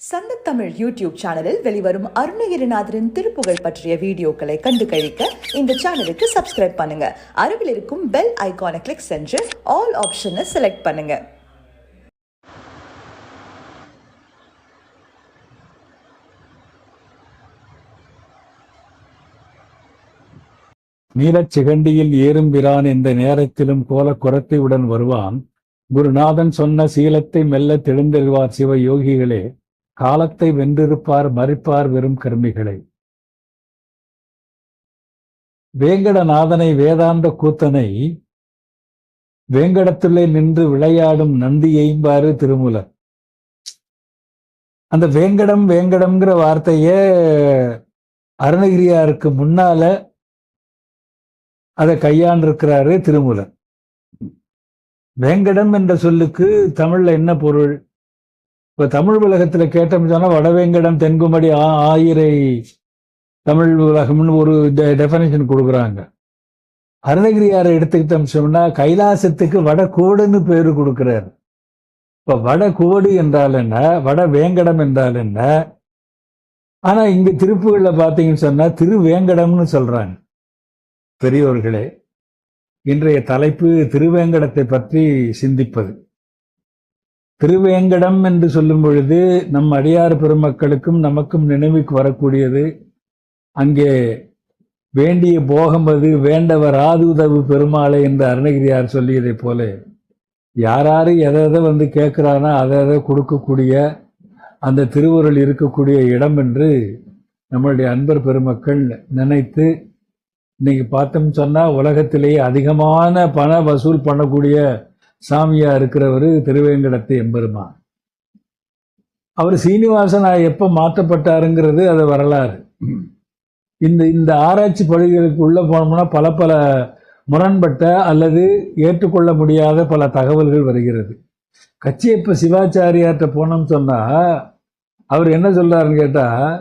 சங்கத்தமிழ் YouTube சேனலில் வெளிவரும் அருணகிரிநாதரின் திருப்புகழ் பற்றிய வீடியோக்களை கண்டு கழிக்க இந்த சேனலுக்கு சப்ஸ்கிரைப் பண்ணுங்க. அருகில் இருக்கும் பெல் ஐகானை கிளிக் சென்று ஆல் ஆப்ஷனை செலக்ட் பண்ணுங்க. நீலச் சிகண்டியில் ஏறும் பிரான் இந்த நேரத்திலும் கோல குரத்தையுடன் வருவான். குருநாதன் சொன்ன சீலத்தை மெல்ல தெளிந்தெழுவார் சிவ யோகிகளே காலத்தை வென்றிருப்பார் மறிப்பார் வெறும் கருமிகளை. வேங்கடநாதனை வேதாந்த கூத்தனை வேங்கடத்துள்ளே நின்று விளையாடும் நந்தி எய்ம்பாரு திருமூலர். அந்த வேங்கடம் வேங்கடம்ங்கிற வார்த்தைய அருணகிரியாருக்கு முன்னால அதை கையாண்டிருக்கிறாரு திருமூலர். வேங்கடம் என்ற சொல்லுக்கு தமிழ்ல என்ன பொருள்? இப்ப தமிழ் உலகத்துல கேட்டோம் சொன்னா வடவேங்கடம் தென்குமடி ஆ- ஆயிரை தமிழ் உலகம்னு ஒரு டெஃபனேஷன் கொடுக்குறாங்க. அருணகிரியாரை எடுத்துக்கிட்டோம் சொன்னா கைலாசத்துக்கு வடகோடுன்னு பேரு கொடுக்கிறார். இப்ப வடகோடு என்றால் என்ன? வட வேங்கடம் என்றால் என்ன? ஆனா இங்க திருப்புகளில் பார்த்தீங்கன்னு சொன்னா திருவேங்கடம்னு சொல்றாங்க. பெரியோர்களே இன்றைய தலைப்பு திருவேங்கடத்தை பற்றி சிந்திப்பது. திருவேங்கடம் என்று சொல்லும் பொழுது நம் அடியார் பெருமக்களுக்கும் நமக்கும் நினைவுக்கு வரக்கூடியது. அங்கே வேண்டிய போகமது வேண்டவர் ஆதுதவு பெருமாளை என்று அருணகிரியார் சொல்லியதைப் போல. யாராரு எதை எதை வந்து கேட்குறானா அதை அதை கொடுக்கக்கூடிய அந்த திருவுருள் இருக்கக்கூடிய இடம் என்று நம்மளுடைய அன்பர் பெருமக்கள் நினைத்து இன்னைக்கு பார்த்தோம் சொன்னால் உலகத்திலேயே அதிகமான பண வசூல் பண்ணக்கூடிய சாமியா இருக்கிறவர் திருவேங்கடத்து எம்பெருமான். அவர் சீனிவாசன் எப்போ மாற்றப்பட்டாருங்கிறது அது வரலாறு. இந்த இந்த ஆராய்ச்சி பகுதிகளுக்கு உள்ளே போனோம்னா பல பல முரண்பட்ட அல்லது ஏற்றுக்கொள்ள முடியாத பல தகவல்கள் வருகிறது. கச்சியப்ப சிவாச்சாரியார்கிட்ட போனோம்னு சொன்னால் அவர் என்ன சொல்கிறாருன்னு கேட்டால்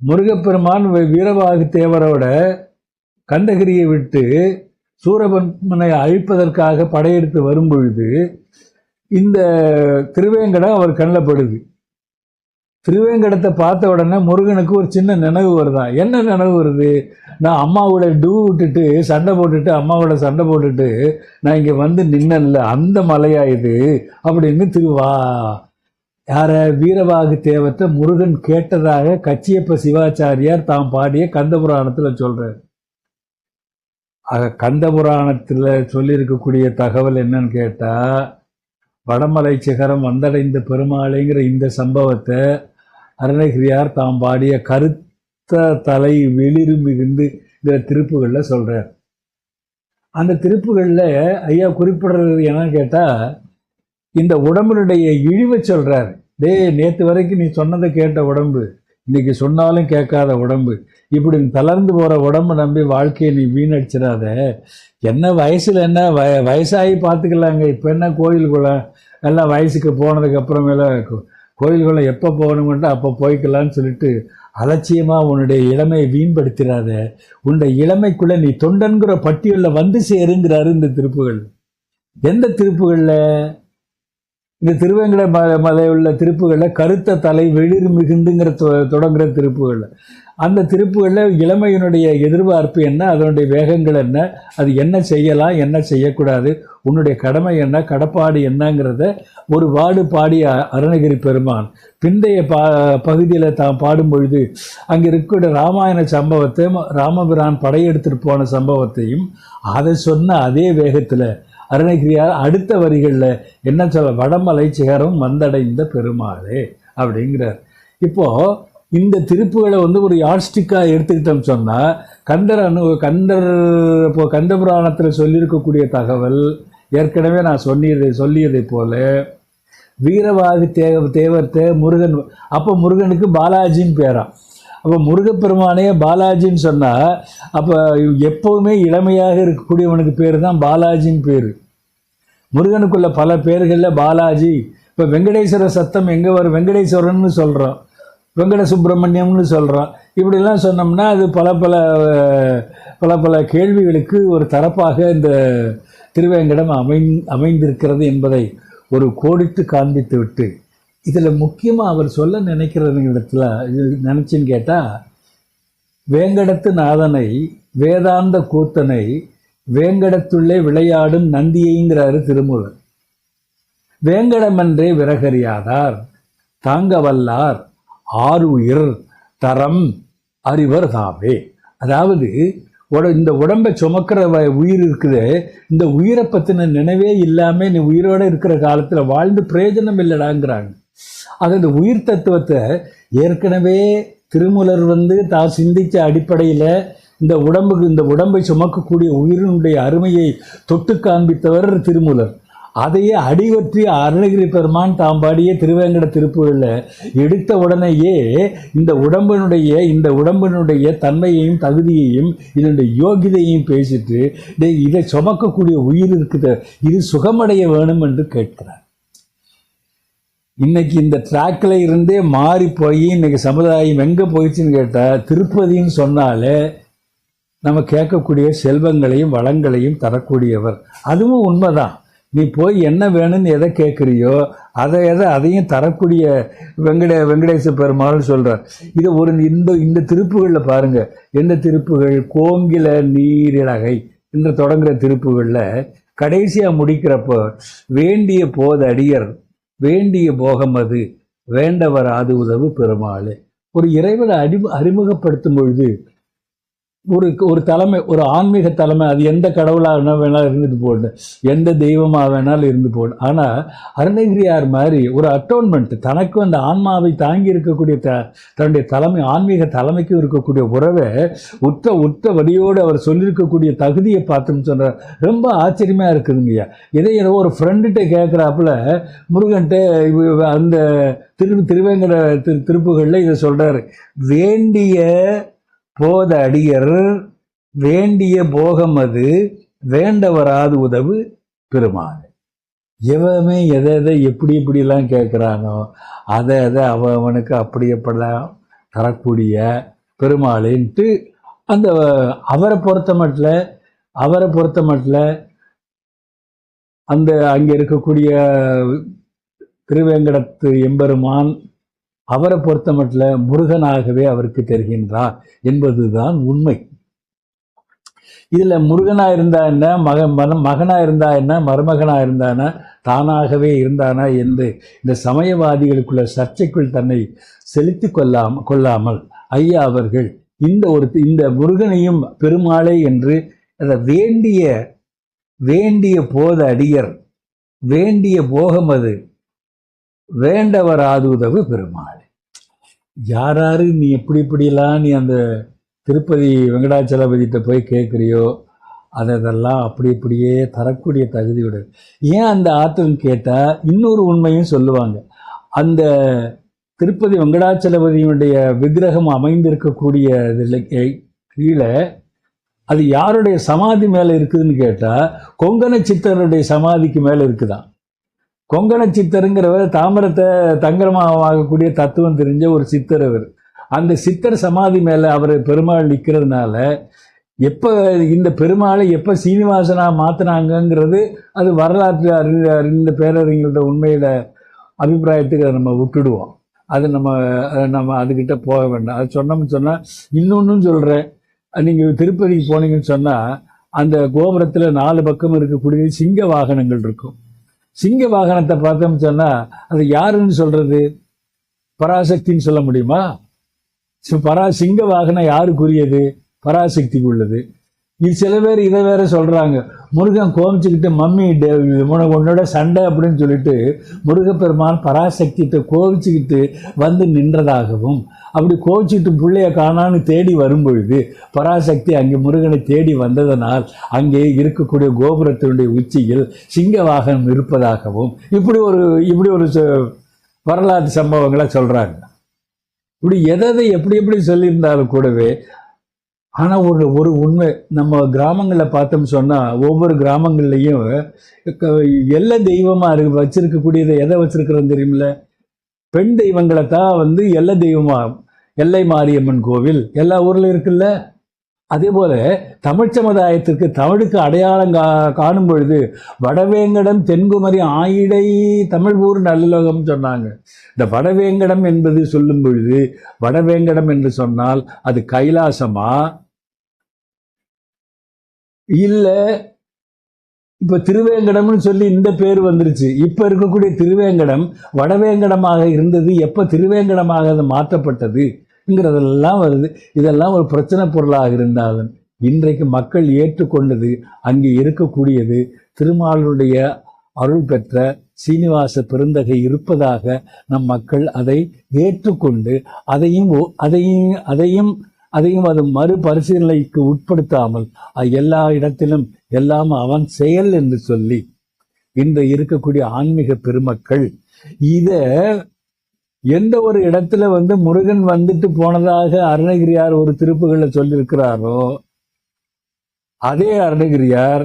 முருகப்பெருமான் வீரவாகு தேவரோட கந்தகிரியை விட்டு சூரபன்மனை அழிப்பதற்காக படையெடுத்து வரும் பொழுது இந்த திருவேங்கடம் அவர் கண்ணில் படுது. திருவேங்கடத்தை பார்த்த உடனே முருகனுக்கு ஒரு சின்ன நினைவு வருதான் என்ன நினைவு வருது? நான் அம்மாவோட டூ விட்டுட்டு சண்டை போட்டுட்டு அம்மாவோட சண்டை போட்டுட்டு நான் இங்கே வந்து நின்னல அந்த மலையா இது? அப்படின்னு திருவா யார வீரவாகு தேவத்தை முருகன் கேட்டதாக கச்சியப்ப சிவாச்சாரியார் தாம் பாடிய கந்தபுராணத்தில் சொல்கிறார் ஆக கந்த புராணத்தில் சொல்லியிருக்கக்கூடிய தகவல் என்னன்னு கேட்டால் வடமலை சிகரம் வந்தடைந்த பெருமாளைங்கிற இந்த சம்பவத்தை அருணகிரியார் தாம் பாடிய கருத்த தலை வெளிரு மிகுந்துங்கிற திருப்புகளில் சொல்கிறார் அந்த திருப்புகளில் ஐயா குறிப்பிடுறது என்னன்னு கேட்டால் இந்த உடம்பினுடைய இழிவை சொல்கிறார் டேய் நேற்று வரைக்கும் நீ சொன்னதை கேட்ட உடம்பு இன்னைக்கு சொன்னாலும் கேட்காத உடம்பு. இப்படி தளர்ந்து போகிற உடம்பை நம்பி வாழ்க்கையை நீ வீணடிச்சிடாத. என்ன வயசில் என்ன வய வயசாகி பார்த்துக்கலாங்க. இப்போ என்ன கோயிலுக்குள்ள எல்லாம் வயசுக்கு போனதுக்கப்புறமேலாம் அப்புறமேல எப்போ போகணுமென்ட்டு அப்போ போய்க்கலாம்னு சொல்லிட்டு அலட்சியமாக உன்னுடைய இளமையை வீண்படுத்திடாத. உன்னுடைய இளமைக்குள்ளே நீ தொண்டன்கிற பட்டியலில் வந்து சேருங்கிறாரு இந்த திருப்புகள். எந்த திருப்புகளில்? இந்த திருவேங்கட மலை உள்ள திருப்புகளில் கருத்த தலை வெளிர் மிகுந்துங்கிற தொ- தொடங்குற திருப்புகளில். அந்த திருப்புகளில் இளமையினுடைய எதிர்பார்ப்பு என்ன? அதனுடைய வேகங்கள் என்ன? அது என்ன செய்யலாம்? என்ன செய்யக்கூடாது? உன்னுடைய கடமை என்ன? கடப்பாடு என்னங்கிறத ஒரு வாடு பாடிய அருணகிரி பெருமான் பிந்தைய பா பகுதியில் தான் பாடும் பொழுது அங்கே இருக்கக்கூடிய ராமாயண சம்பவத்தை ராமபிரான் படையெடுத்துட்டு போன சம்பவத்தையும் அதை சொன்ன அதே வேகத்தில் அருணகிரியார் அடுத்த வரிகளில் என்ன சொல்ல வடமலை சிகரம் வந்தடைந்த பெருமாளே அப்படிங்கிறார். இப்போது இந்த திருப்புகளை வந்து ஒரு யாழ்ஸ்டிக்காக எடுத்துக்கிட்டோம்னு சொன்னால் கந்தர் அனு கந்தர் இப்போ கந்த புராணத்தில் சொல்லியிருக்கக்கூடிய தகவல் ஏற்கனவே நான் சொன்னியதை சொல்லியதை போல வீரவாதி தேவ தேவர்த்த முருகன் அப்போ முருகனுக்கு பாலாஜின்னு பேரான் அப்போ முருகப்பெருமானே பாலாஜின்னு சொன்னால் அப்போ எப்போவுமே இளமையாக இருக்கக்கூடியவனுக்கு பேர் தான் பாலாஜின்னு பேர். முருகனுக்குள்ள பல பேர்களில் பாலாஜி. இப்போ வெங்கடேஸ்வர சத்தம் எங்கே வரும்? வெங்கடேஸ்வரன்னு சொல்கிறோம் வெங்கட சுப்பிரமணியம்னு சொல்கிறோம் இப்படிலாம் சொன்னோம்னா அது பல பல பல பல கேள்விகளுக்கு ஒரு தரப்பாக இந்த திருவேங்கடம் அமை அமைந்திருக்கிறது என்பதை ஒரு கோடிட்டு காண்பித்து விட்டு இதில் முக்கியமாக அவர் சொல்ல நினைக்கிறது இடத்துல இது நினச்சின்னு கேட்டால் வேங்கடத்து நாதனை வேதாந்த கூத்தனை வேங்கடத்துள்ளே விளையாடும் நந்தியைங்கிறாரு திருமூலர் வேங்கடமென்றே விறகறியாதார் தாங்க வல்லார் ஆறுயிர் தரம் அறிவர் தாவே அதாவது உட- இந்த உடம்பை சுமக்கிற வ- உயிர் இருக்குது இந்த உயிரை பற்றின நினைவே இல்லாமல் நீ உயிரோட இருக்கிற காலத்தில் வாழ்ந்து பிரயோஜனம் இல்லைடாங்கிறாங்க. ஆக இந்த உயிர் தத்துவத்தை ஏற்கனவே திருமூலர் வந்து தான் சிந்திச்ச அடிப்படையில் இந்த உடம்புக்கு இந்த உடம்பை சுமக்கக்கூடிய உயிரினுடைய அருமையை தொட்டு காண்பித்தவர் திருமூலர். அதையே அடிவற்றி அருணகிரி பெருமான் தாம் பாடிய திருவேங்கட திருப்புகளில் எடுத்த உடனேயே இந்த உடம்பினுடைய இந்த உடம்பினுடைய தன்மையையும் தகுதியையும் இதனுடைய யோகிதையும் பேசிட்டு டேய் இதை சுமக்கக்கூடிய உயிர் இருக்குது. இது சுகமடைய வேணும் என்று கேட்கிறார். இன்னைக்கு இந்த ட்ராக்கில் இருந்தே மாறி போய் இன்னைக்கு சமுதாயம் எங்கே போயிடுச்சுன்னு கேட்டால் திருப்பதின்னு சொன்னாலே நம்ம கேட்கக்கூடிய செல்வங்களையும் வளங்களையும் தரக்கூடியவர். அதுவும் உண்மைதான். நீ போய் என்ன வேணும்னு எதை கேட்குறியோ அதை எதை அதையும் தரக்கூடிய வெங்கட வெங்கடேச பெருமாள் சொல்கிறார் இது ஒரு இந்த இந்த திருப்புகளில் பாருங்கள் எந்த திருப்புகள்? கோங்கில நீரிழகை என்று தொடங்குகிற திருப்புகளில் கடைசியாக முடிக்கிறப்போ வேண்டிய போத அடியர் வேண்டிய போகம் அது. வேண்டவர் அது உதவு பெருமாள். ஒரு இறைவனை அறிமு அறிமுகப்படுத்தும் பொழுது ஒரு ஒரு தலைமை ஒரு ஆன்மீக தலைமை அது எந்த கடவுளாக வேணா வேணாலும் இருந்துட்டு போகணும் எந்த தெய்வமாக வேணாலும் இருந்து போகணும் ஆனால் அருணகிரியார் மாதிரி ஒரு அட்டோன்மெண்ட் தனக்கும் அந்த ஆன்மாவை தாங்கி இருக்கக்கூடிய த தன்னுடைய தலைமை ஆன்மீக தலைமைக்கும் இருக்கக்கூடிய உறவை உற்ற உற்ற வழியோடு அவர் சொல்லியிருக்கக்கூடிய தகுதியை பார்த்துன்னு சொன்னார் ரொம்ப ஆச்சரியமாக இருக்குதுங்கய்யா இதை ஏதோ ஒரு ஃப்ரெண்டுகிட்ட கேட்குறாப்புல முருகன்ட்ட அந்த திரு திருவேங்கட திரு திருப்புகளில் இதை சொல்கிறாரு வேண்டிய போத அடியர் வேண்டிய போகம் அது வேண்டவராது உதவு பெருமாள் எவமே எதை எதை எப்படி எப்படிலாம் கேட்குறானோ அதை அதை அவனுக்கு அப்படி எப்படிலாம் தரக்கூடிய பெருமாளின்ட்டு அந்த அவரை பொறுத்த மட்டில் அவரை பொறுத்த மட்டில் அந்த அங்கே இருக்கக்கூடிய திருவேங்கடத்து எம்பெருமான் அவரை பொறுத்த மட்டும் முருகனாகவே அவருக்கு தெரிகின்றார் என்பதுதான் உண்மை. இதுல முருகனா இருந்தா என்ன மக மன மகனா இருந்தா என்ன மருமகனா இருந்தானா தானாகவே இருந்தானா என்று இந்த சமயவாதிகளுக்குள்ள சர்ச்சைக்குள் தன்னை செலுத்தி கொள்ளாம கொள்ளாமல் ஐயா அவர்கள் இந்த ஒரு இந்த முருகனையும் பெருமாளே என்று அதை வேண்டிய வேண்டிய போத அடியர் வேண்டிய போகம் அது உதவு பெருமாள். யார் யாராரு நீ எப்படி இப்படியெல்லாம் நீ அந்த திருப்பதி வெங்கடாச்சலபதிகிட்ட போய் கேட்குறியோ அதை அதெல்லாம் அப்படி இப்படியே தரக்கூடிய தகுதியுடைய ஏன் அந்த ஆற்றல்னு கேட்டால் இன்னொரு உண்மையும் சொல்லுவாங்க. அந்த திருப்பதி வெங்கடாச்சலபதியினுடைய விக்கிரகம் அமைந்திருக்கக்கூடிய இதில் கீழே அது யாருடைய சமாதி மேலே இருக்குதுன்னு கேட்டால் கொங்கண சித்தருடைய சமாதிக்கு மேலே இருக்குதான் கொங்கண சித்தருங்கிறவர் தாமிரத்தை தங்கரமாகக்கூடிய தத்துவம் தெரிஞ்ச ஒரு சித்தர் அவர். அந்த சித்தர் சமாதி மேலே அவர் பெருமாள் நிற்கிறதுனால எப்போ இந்த பெருமாளை எப்போ சீனிவாசனாக மாற்றினாங்கங்கிறது அது வரலாற்று அறி அறிந்த பேரறிஞர்களோட உண்மையில் அபிப்பிராயத்துக்கு அதை நம்ம விட்டுடுவோம். அது நம்ம நம்ம அதுக்கிட்ட போக வேண்டாம். அது சொன்னோம்னு சொன்னால் இன்னொன்றும் சொல்கிறேன் நீங்கள் திருப்பதிக்கு போனீங்கன்னு சொன்னால் அந்த கோபுரத்தில் நாலு பக்கம் இருக்கக்கூடிய சிங்க வாகனங்கள் இருக்கும். சிங்க வாகனத்தை பார்த்தோம்னு சொன்னால் அது யாருன்னு சொல்கிறது பராசக்தின்னு சொல்ல முடியுமா? ஸோ பரா சிங்க வாகனம் யாருக்குரியது? பராசக்திக்கு உள்ளது. இது சில பேர் இதை வேற சொல்றாங்க. முருகன் கோபிச்சுக்கிட்டு மம்மி டே- உனக்கு உன்னோட சண்டை அப்படின்னு சொல்லிட்டு முருகப்பெருமான் பராசக்திகிட்ட கோபிச்சுக்கிட்டு வந்து நின்றதாகவும் அப்படி கோபிச்சுட்டு பிள்ளைய காணான்னு தேடி வரும்பொழுது பராசக்தி அங்கே முருகனை தேடி வந்ததனால் அங்கே இருக்கக்கூடிய கோபுரத்தினுடைய உச்சியில் சிங்க வாகனம் இருப்பதாகவும் இப்படி ஒரு இப்படி ஒரு ச- வரலாற்று சம்பவங்களை சொல்றாங்க. இப்படி எதை எப்படி எப்படி சொல்லியிருந்தாலும் கூடவே ஆனால் ஒரு ஒரு உண்மை நம்ம கிராமங்களில் பார்த்தோம்னு சொன்னால் ஒவ்வொரு கிராமங்கள்லையும் எல்லா தெய்வமாக இருக்கு வச்சிருக்கக்கூடியதை எதை வச்சிருக்கிறோம் தெரியுமில்ல? பெண் தெய்வங்களை தான் வந்து எல்லா தெய்வமாக எல்லை மாரியம்மன் கோவில் எல்லா ஊரில் இருக்குல்ல? அதே போல் தமிழ் சமுதாயத்திற்கு தமிழுக்கு அடையாளம் கா காணும் பொழுது வடவேங்கடம் தென்குமரி ஆயிடை ஊர் நல்லுலகம் சொன்னாங்க. இந்த வடவேங்கடம் என்பது சொல்லும் பொழுது வடவேங்கடம் என்று சொன்னால் அது கைலாசமா? இல்லை இப்போ திருவேங்கடம்னு சொல்லி இந்த பேர் வந்துருச்சு. இப்போ இருக்கக்கூடிய திருவேங்கடம் வடவேங்கடமாக இருந்தது எப்போ திருவேங்கடமாக அது மாற்றப்பட்டதுங்கிறதெல்லாம் வருது. இதெல்லாம் ஒரு பிரச்சனை பொருளாக இருந்தாலும் இன்றைக்கு மக்கள் ஏற்றுக்கொண்டது அங்கே இருக்கக்கூடியது திருமாலுடைய அருள் பெற்ற சீனிவாச பெருந்தகை இருப்பதாக நம் மக்கள் அதை ஏற்றுக்கொண்டு அதையும் ஒ- அதையும் அதையும் அதையும் அது மறுபரிசீலனைக்கு உட்படுத்தாமல் எல்லா இடத்திலும் எல்லாம் அவன் செயல் என்று சொல்லி இன்று இருக்கக்கூடிய ஆன்மீக பெருமக்கள் இத எந்த ஒரு இடத்துல வந்து முருகன் வந்துட்டு போனதாக அருணகிரியார் ஒரு திருப்புகளை சொல்லியிருக்கிறாரோ அதே அருணகிரியார்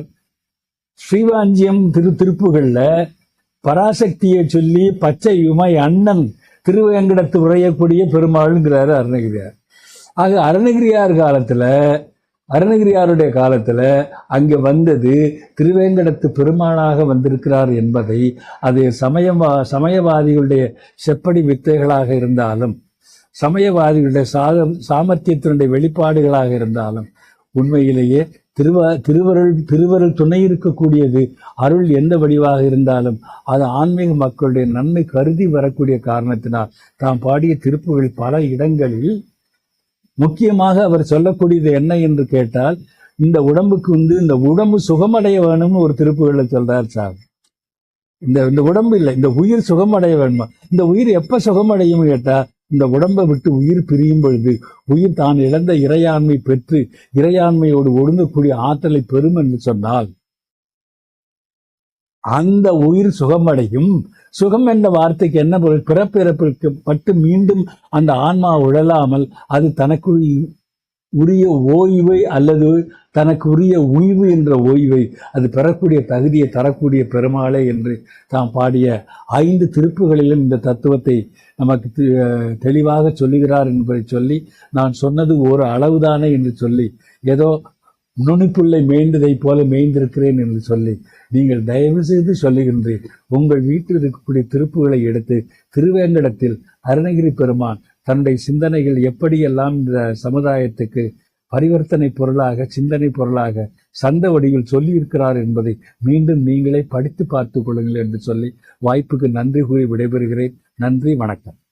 ஸ்ரீவாஞ்சியம் திரு திருப்புகள்ல பராசக்தியை சொல்லி பச்சை உமை அண்ணன் திருவேங்கடத்து உரையக்கூடிய பெருமாள்ங்கிறாரு அருணகிரியார். ஆக அருணகிரியார் காலத்தில் அருணகிரியாருடைய காலத்தில் அங்கே வந்தது திருவேங்கடத்து பெருமானாக வந்திருக்கிறார் என்பதை அது சமயவா சமயவாதிகளுடைய செப்படி வித்தைகளாக இருந்தாலும் சமயவாதிகளுடைய சாதம் சாமர்த்தியத்தினுடைய வெளிப்பாடுகளாக இருந்தாலும் உண்மையிலேயே திருவ திருவருள் திருவருள் துணை இருக்கக்கூடியது அருள் எந்த வடிவாக இருந்தாலும் அது ஆன்மீக மக்களுடைய நன்மை கருதி வரக்கூடிய காரணத்தினால் தாம் பாடிய திருப்புகள் பல இடங்களில் முக்கியமாக அவர் சொல்லக்கூடியது என்ன என்று கேட்டால் இந்த உடம்புக்கு வந்து இந்த உடம்பு சுகமடைய வேணும்னு ஒரு திருப்புகளை சொல்றார் சார். இந்த இந்த உடம்பு இல்லை இந்த உயிர் சுகமடைய வேணுமா? இந்த உயிர் எப்ப சுகமடையும் கேட்டா இந்த உடம்பை விட்டு உயிர் பிரியும் பொழுது உயிர் தான் இழந்த இறையாண்மை பெற்று இறையாண்மையோடு ஒடுங்கக்கூடிய ஆற்றலை பெறும் என்று சொன்னால் அந்த உயிர் சுகமடையும். சுகம் என்ற வார்த்தைக்கு என்ன பொருள்? பிறப்பிறப்பிற்கு பட்டு மீண்டும் அந்த ஆன்மா உழலாமல் அது தனக்கு உரிய ஓய்வை அல்லது தனக்கு உரிய உய்வு என்ற ஓய்வை அது பெறக்கூடிய தகுதியை தரக்கூடிய பெருமாளே என்று தாம் பாடிய ஐந்து திருப்புகளிலும் இந்த தத்துவத்தை நமக்கு தெளிவாக சொல்லுகிறார் என்பதை சொல்லி நான் சொன்னது ஒரு அளவுதானே என்று சொல்லி ஏதோ நுனிப்புள்ளை மேய்ந்ததைப் போல மேய்ந்திருக்கிறேன் என்று சொல்லி நீங்கள் தயவு செய்து சொல்லுகின்றேன் உங்கள் வீட்டில் இருக்கக்கூடிய திருப்புகளை எடுத்து திருவேங்கடத்தில் அருணகிரி பெருமான் தன்னுடைய சிந்தனைகள் எப்படியெல்லாம் இந்த சமுதாயத்துக்கு பரிவர்த்தனை பொருளாக சிந்தனை பொருளாக சந்த வடிவில் சொல்லியிருக்கிறார் என்பதை மீண்டும் நீங்களே படித்து பார்த்துக் கொள்ளுங்கள் என்று சொல்லி வாய்ப்புக்கு நன்றி கூறி விடைபெறுகிறேன். நன்றி வணக்கம்.